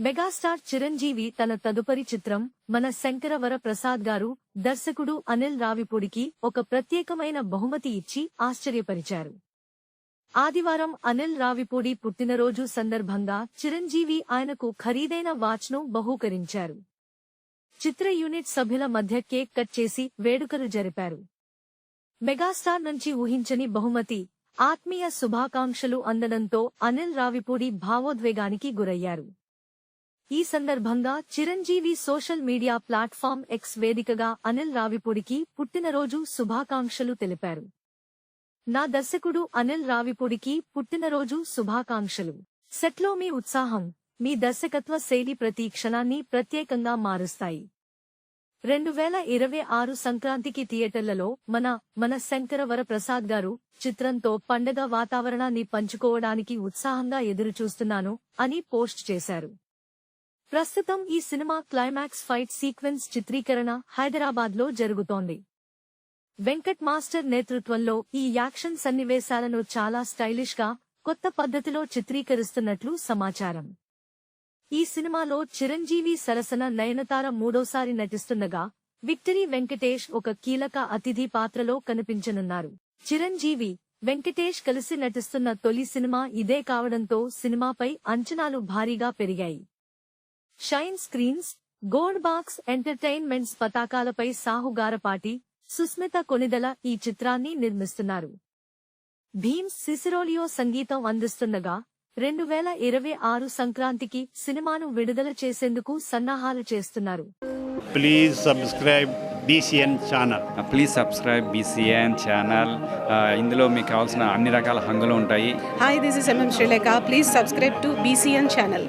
Megastar Chiranjeevi తన తదుపరి చిత్రం మన శంకరవర ప్రసాద్ గారు దర్శకుడు అనిల్ రావిపూడికి ఒక ప్రత్యేకమైన బహుమతి ఇచ్చి ఆశ్చర్యపరిచారు. ఆదివారం అనిల్ రావిపూడి పుట్టినరోజు సందర్భంగా చిరంజీవి ఆయనకు ఖరీదైన వాచ్ను బహూకరించారు. చిత్ర యూనిట్ సభ్యుల మధ్య కేక్ కట్ చేసి వేడుకలు జరిపారు. మెగాస్టార్ నుంచి ఊహించని బహుమతి ఆత్మీయ శుభాకాంక్షలు అందడంతో అనిల్ రావిపూడి భావోద్వేగానికి గురయ్యారు. ఈ సందర్భంగా Chiranjeevi social media platform X వేదికగా అనిల్ రావిపూడికి పుట్టినరోజు శుభాకాంక్షలు తెలిపారు. నా దర్శకుడు అనిల్ రావిపూడికి పుట్టినరోజు శుభాకాంక్షలు. సెట్లో మీ ఉత్సాహం మీ దర్శకత్వ శైలి ప్రతి క్షణాన్ని ప్రత్యేకంగా మారుస్తాయి. రెండు వేల ఇరవై ఆరు సంక్రాంతికి థియేటర్లలో మన మన శంకరవర ప్రసాద్ గారు చిత్రంతో పండగ వాతావరణాన్ని పంచుకోవడానికి ఉత్సాహంగా ఎదురుచూస్తున్నాను అని పోస్ట్ చేశారు. ప్రస్తుతం ఈ సినిమా క్లైమాక్స్ ఫైట్ సీక్వెన్స్ చిత్రీకరణ హైదరాబాద్లో జరుగుతోంది. వెంకట్ మాస్టర్ నేతృత్వంలో ఈ యాక్షన్ సన్నివేశాలను చాలా స్టైలిష్గా కొత్త పద్ధతిలో చిత్రీకరిస్తున్నట్లు సమాచారం. ఈ సినిమాలో చిరంజీవి సరసన నయనతార మూడోసారి నటిస్తుండగా విక్టరీ వెంకటేష్ ఒక కీలక అతిథి పాత్రలో కనిపించనున్నారు. చిరంజీవి వెంకటేష్ కలిసి నటిస్తున్న తొలి సినిమా ఇదే కావడంతో సినిమాపై అంచనాలు భారీగా పెరిగాయి. Shine screens gold box entertainments పతాకాలపై Sahu Garapati Susmitha Konidela ఈ చిత్రాన్ని నిర్మిస్తున్నారు. భీమ్స్ సిసిరోలియో సంగీతం అందిస్తుండగా రెండు వేల ఇరవై ఆరు సంక్రాంతికి సినిమాను విడుదల చేసేందుకు సన్నాహాలు చేస్తున్నారు. Please subscribe BCN channel please subscribe BCN channel ఇందులో మీకు కావాల్సిన అన్ని రకాల హంగులు ఉంటాయి. Hi, this is MM Sri Lanka. Please subscribe to BCN channel.